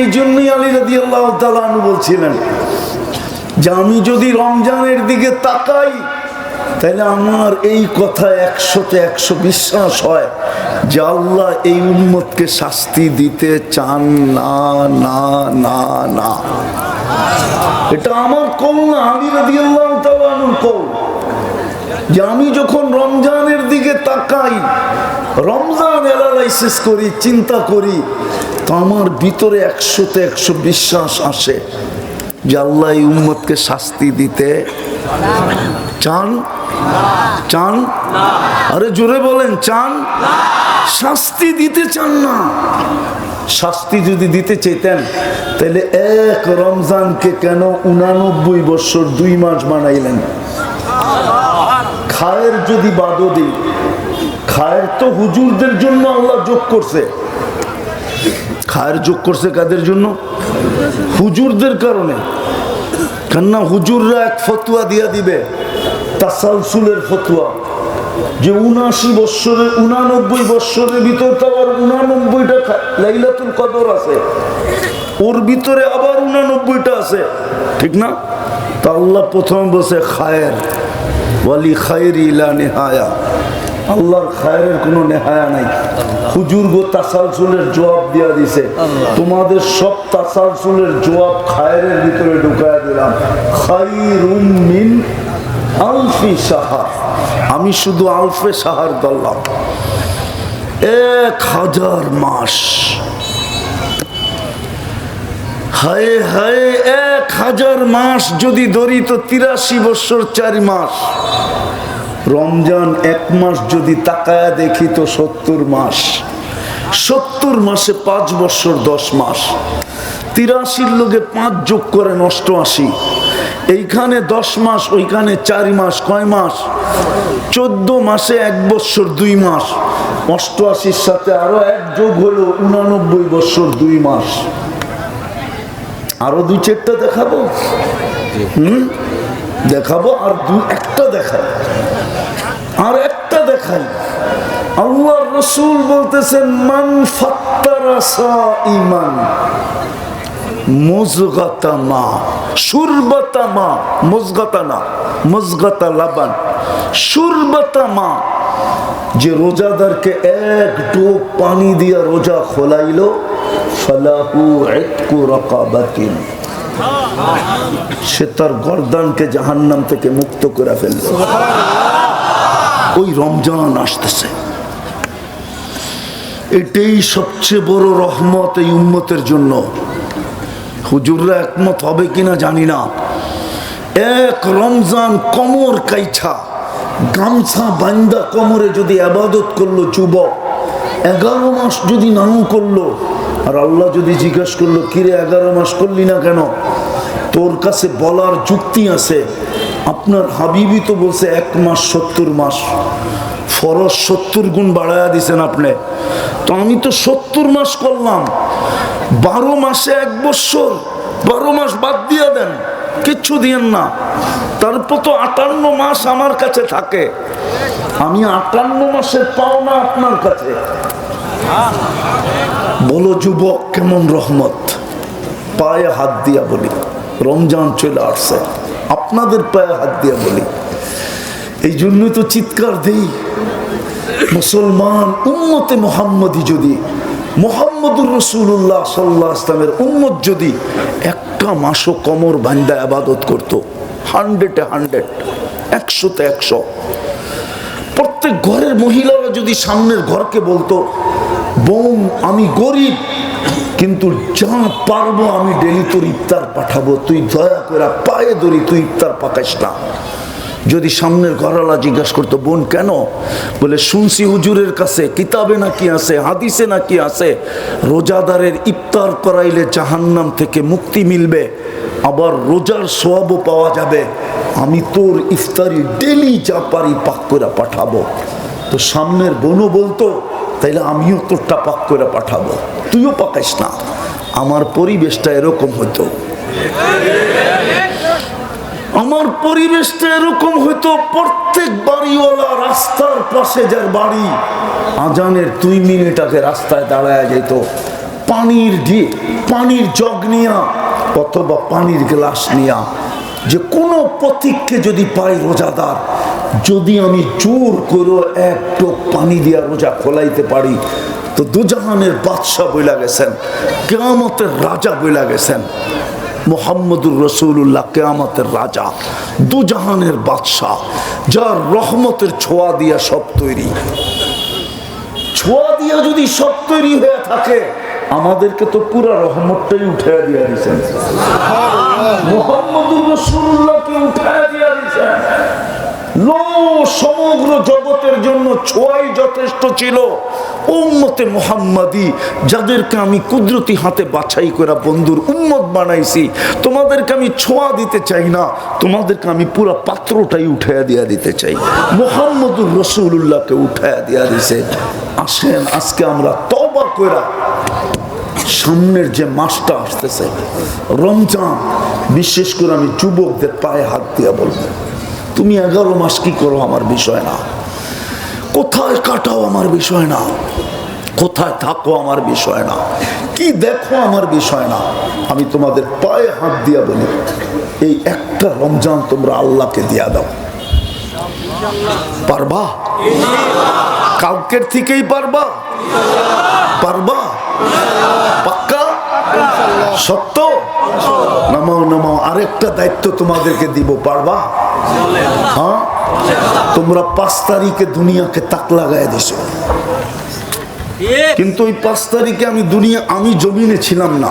এই জন্যই আলী রাদি আল্লাহ বলছিলেন যে আমি যদি রমজানের দিকে তাকাই, তাহলে আমার এই কথা একশোতে একশো বিশ্বাস হয় যে আল্লাহ এই শাস্তি দিতে চান। না না না না। এটা আমার কল না আমি রাদি আল্লাহ কল। যে আমি যখন রমজানের দিকে তাকাই, রমজান অ্যানালাইসিস করি, চিন্তা করি, তো আমার ভিতরে একশোতে একশো বিশ্বাস আসে যে আল্লাহ এই উম্মতকে শাস্তি দিতে চান চান? আরে জোরে বলেন, চান? শাস্তি দিতে চান না। শাস্তি যদি দিতে চাইতেন, তাহলে এক রমজানকে কেন উনানব্বই বছর দুই মাস বানাইলেন? খায়ের যদি বাদও দিই খায়ের তো হুজুরদের জন্য আল্লাহ যোগ করছে। খায়ের যোগ করছে কাদের জন্য? হুজুরদের কারণে। কেননা হুজুররা এক ফতুয়া দিয়া দিবে, তাসালসুলের ফতুয়া। যে উনাশি বৎসরে উনানব্বই বৎসরের ভিতর তো আবার উনানব্বইটা লাইলাতুল কদর আছে। ওর ভিতরে আবার উনানব্বইটা আছে। ঠিক না? তা আল্লাহ প্রথম বসে খায়ের। ওয়ালি খায়ের ইলা নেহায়া। আল্লাহর খায়ের কোনো নেহায়া নাই। হুজুর গো তাসালসুলের জবাব দিয়া দিছে। তোমাদের সব তাসালসুলের জবাব খায়ের ভিতরে ঢুকায় দিলাম। খাইরুম মিন আলফি সাহার। আমি শুধু আলফে সাহার দল্লাম এক হাজার মাস। হায় হায় এক হাজার মাস যদি ধরি তো তিরাশি বছর চার মাস। রমজান এক মাস যদি তাকায়া দেখি তো সত্তর মাস। সত্তর মাসে পাঁচ বছর দশ মাস। তিরাশির লোকে পাঁচ যোগ করে নষ্ট আসি এইখানে দশ মাস, ওইখানে চার মাস, কয় মাস? চোদ্দ মাসে এক বছর, দুই মাস। অষ্টআশির সাথে আরও এক যোগ হলো উনানব্বই বছর, দুই মাস। আরও দুই চারটা দেখাবো? হুম? দেখাবো আর দু একটা দেখাবো। আর একটা দেখাই। আল্লাহ রসুল বলতেছেন, মান ফাত্তারা ইমান যে রোজাদারকে এক ডোব পানি দিয়া রোজা খোলাইলো, ফালাহু ইতকু রাকাবাতিন, সে তার গর্দানকে জাহান্নাম থেকে মুক্ত করে ফেলল। ওই রমজান আসতেছে। এটাই সবচেয়ে বড় রহমত এই উম্মতের জন্য। হুজুররা একমত হবে কিনা জানি না। এক রমজান কমর কাইছা, গামছা বান্দা কমরে যদি আবাদত করল যুবক, এগারো মাস যদি নাও করল, আর আল্লাহ যদি জিজ্ঞাসা করল, কিরে, এগারো মাস করলি না কেন? তোর কাছে বলার যুক্তি আছে। আপনার হাবিবি তো বলছে এক মাস সত্তর মাস। ফরজ সত্তর গুণ বাড়ায়া দিছেন আপনি। তো আমি তো সত্তর মাস করলাম। বারো মাসে এক বছর। বারো মাস বাদ দিয়ে দেন। কিচ্ছু দিয়েন না। তারপর তো আটান্ন মাস আমার কাছে থাকে। আমি আটান্ন মাসের পাওনা আপনার কাছে। বলো, যুবক, কেমন রহমত? পায়ে হাত দিয়া বলি। রমজান চলে আসছে। আপনাদের পায়ে হাত দিয়া বলি। এই জন্যই তো চিৎকার দেই। মুসলমান উম্মতে মোহাম্মদী যদি, মোহাম্মদুর রসুল্লাহ সাল্লাহ ইসলামের উম্মত যদি একটা মাসও কমর বান্দা আবাদত করতো হান্ড্রেডে হান্ড্রেড একশোতে একশো। প্রত্যেক ঘরের মহিলারা যদি সামনের ঘরকে বলতো, বোন, আমি গরিব কিন্তু যা পারব আমি ডেলি তোর ইফতার পাঠাবো। তুই দয়া করে পায়ে ধরি তুই ইফতার পাকাইস না। যদি সামনের ঘরওয়ালা জিজ্ঞাসা করতো, বোন, কেন? বলে, শুনছি হুজুরের কাছে কিতাবে নাকি আছে, হাদিসে নাকি আছে, রোজাদারের ইফতার করাইলে জাহান্নাম থেকে মুক্তি মিলবে, আবার রোজার সোয়াবও পাওয়া যাবে। আমি তোর ইফতারি ডেলি যা পারি পাক করে পাঠাবো। তো সামনের বোনও বলতো, তাইলে আমিও তোরটা পাক করে পাঠাবো। তুইও পাকাইস না। আমার পরিবেশটা এরকম হতো আমার পরিবেশটা এরকম হয়তো প্রত্যেক বাড়িওয়ালা রাস্তার পাশে যার বাড়ি, আজানের দুই মিনিট আগে রাস্তায় দাঁড়ায় যেত পানির ডি পানির জগ নিয়া, অথবা পানির গ্লাস নিয়া। যে কোনো পথিককে যদি পাই রোজাদার, যদি আমি জোর করে এক পানি দিয়া রোজা খোলাইতে পারি তো দুজাহানের বাদশাহ বইলা গেছেন কেয়ামতের রাজা বইলা গেছেন মোহাম্মদুর রসুল্লাহ কেয়ামতের রাজা দুজাহানের বাদশাহ যার রহমতের ছোঁয়া দিয়া সব তৈরি। ছোঁয়া দিয়া যদি সব তৈরি হয়ে থাকে আমাদেরকে তো পুরা রহমতটাই উঠে দিয়া দিচ্ছেন মোহাম্মদুর রসুল্লাহকে উঠে দিয়া দিচ্ছেন সমগ্র জগতের জন্য ছোঁয়াই যথেষ্ট ছিল। উম্মতে মোহাম্মদি, যাদেরকে আমি কুদরতি হাতে বাছাই বন্ধুর উম্মত বানাইছি, তোমাদেরকে আমি দিতে চাই না, তোমাদেরকে আমি পুরো পাত্রটাই উঠাইয়া দিয়া দিতে চাই। মোহাম্মদুর রসুল্লাহকে উঠাইয়া দিয়া দিছে। আসেন, আজকে আমরা তবা করা সামনের যে মাসটা আসতেছে, রমজান, বিশেষ করে আমি যুবকদের পায়ে হাত দিয়া বলব। তুমি এগারো মাস কি করো আমার বিষয় না? কোথায় কাটাও আমার বিষয় না? কোথায় থাকো আমার বিষয় না? কি দেখো আমার বিষয় না? আমি তোমাদের পায়ে হাত দিয়া বলি, এই একটা রমজান তোমরা আল্লাহকে দিয়া দাও। পারবা? কালকের থেকেই পারবা? পারবা? পাক্কা? সত্য? নামাও নামাও, আরেকটা দায়িত্ব তোমাদেরকে দিব, পারবা? হ্যাঁ? তোমরা পাঁচ তারিখে দুনিয়াকে তাক লাগাই দিছো। কিন্তু ওই পাঁচ তারিখে আমি দুনিয়া, আমি জমিনে ছিলাম না।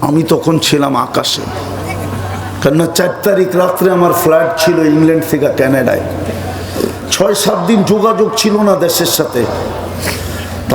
আমি তখন ছিলাম আকাশে। কেননা চার তারিখ রাত্রে আমার ফ্লাইট ছিল ইংল্যান্ড থেকে ক্যানাডায়। ছয়, সাত দিন যোগাযোগ ছিল না দেশের সাথে।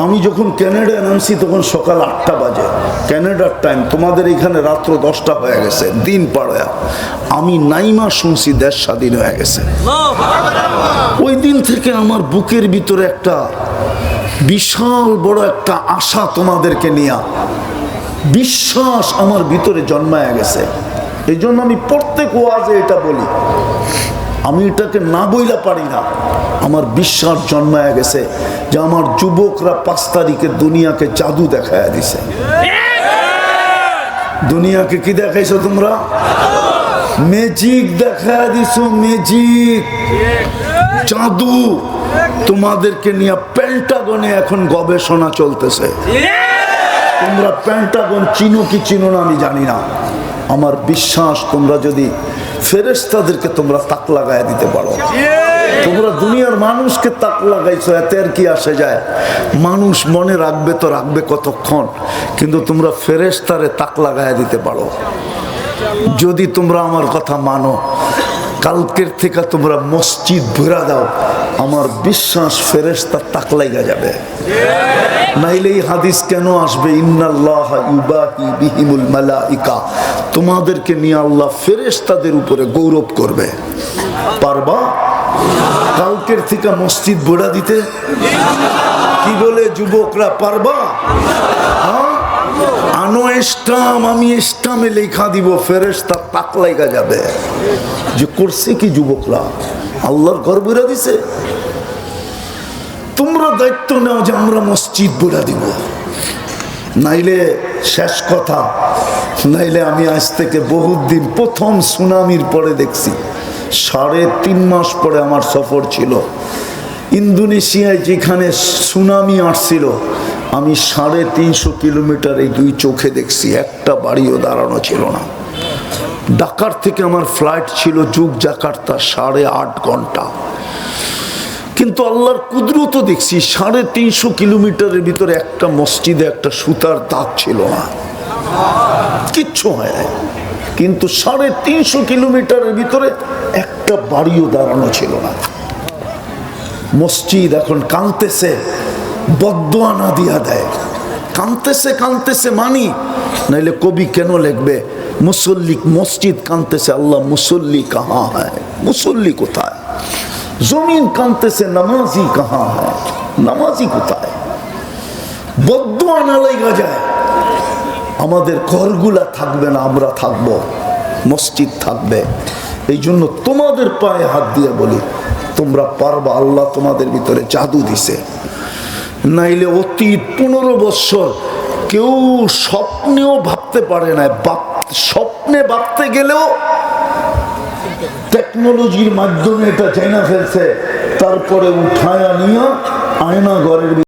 আমি যখন ক্যানাডায় নামছি, তখন সকাল আটটা বাজে। ক্যানাডার টাইম তোমাদের এখানে রাত্র দশটা হয়ে গেছে, দিন পাড়া আমি নাইমা শুনছি দেশ স্বাধীন হয়ে গেছে। ওই দিন থেকে আমার বুকের ভিতরে একটা বিশাল বড় একটা আশা তোমাদেরকে নিয়ে। বিশ্বাস আমার ভিতরে জন্মায় গেছে। এই জন্য আমি প্রত্যেক ওয়াজে এটা বলি। আমি এটাকে না বইলা পারি না। আমার বিশ্বাস জন্মায় গেছে যে আমার যুবকরা পাঁচ তারিখে দুনিয়াকে জাদু দেখায় দিছে। দুনিয়াকে কি দেখাইছো তোমরা? ম্যাজিক দেখায় দিছো ম্যাজিক জাদু তোমাদেরকে নিয়ে পেন্টাগনে এখন গবেষণা চলতেছে। তোমরা পেন্টাগন চিনো কি চিনো না আমি জানি না। আমার বিশ্বাস, তোমরা যদি ফেরেস্তাদেরকে তোমরা তাক লাগাই দিতে পারো। তোমরা দুনিয়ার মানুষকে তাক লাগাইছো, এতে আর কি আসে যায়? মানুষ মনে রাখবে তো রাখবে কতক্ষণ, কিন্তু তোমরা ফেরেস্তারে তাক লাগাই দিতে পারো। যদি তোমরা আমার কথা মানো, কালকের থেকে তোমরা মসজিদ ভরা দাও, আমার বিশ্বাস ফেরেস্তা তাক লাগা যাবে। নাইলে এই হাদিস কেন আসবে? মালাইকা। তোমাদেরকে নিয়ে আল্লাহ ফেরেশতাদের উপরে গৌরব করবে। পারবা? কালকের থেকে মসজিদ বোড়া দিতে? কি বলে যুবকরা, পারবা? হ্যাঁ? আনো স্টাম আমি স্টামে লেখা দিব, ফেরেশতা তাক লাগা যাবে। যে করছে কি যুবকরা? আল্লাহর ঘর বেরা দিছে? তোমরা দায়িত্ব নাও যে আমরা মসজিদ বোড়া দিব। নাইলে শেষ কথা, নাইলে আমি আজ থেকে বহুত দিন প্রথম সুনামির পরে দেখছি। সাড়ে তিন মাস পরে আমার সফর ছিল। ইন্দোনেশিয়ায় যেখানে সুনামি আসছিল, আমি সাড়ে তিনশো কিলোমিটার এই দুই চোখে দেখছি, একটা বাড়িও দাঁড়ানো ছিল না। ডাকার থেকে আমার ফ্লাইট ছিল যুগ জাকার্তা, সাড়ে আট ঘণ্টা। কিন্তু আল্লাহর কুদরত দেখছি, সাড়ে তিনশো কিলোমিটারের ভিতরে একটা মসজিদে একটা সুতার দাগ ছিল না। কিচ্ছু হয় কিন্তু সাড়ে তিনশো কিলোমিটারের ভিতরে একটা বাড়িও দাঁড়ানো ছিল না। মসজিদ এখন কাঁদতেছে বদোয়া না দিয়া দেয়। কাঁদতেছে কাঁদতেছে মানি? নাইলে কবি কেন লিখবে, মুসল্লি মসজিদ কাঁদতেছে, আল্লাহ মুসল্লি কাহা হয়? মুসল্লি কোথায়? জমিন কাঁদতেছে, নামাজি কাহা হয়? নামাজি কোথায়? বদোয়া না লেগা যায়। আমাদের ঘরগুলা থাকবে না, আমরা থাকব। মসজিদ থাকবে। এই জন্য তোমাদের পায়ে হাত দিয়ে বলি, তোমরা পারবা, আল্লাহ তোমাদের ভিতরে জাদু দিছে। নাইলে অতীত পনেরো বৎসর কেউ স্বপ্নেও ভাবতে পারে না স্বপ্নে ভাবতে গেলেও টেকনোলজির মাধ্যমে এটা চাইনা ফেলছে, তারপরে উঠায়া নিয়ে আয়না ঘরের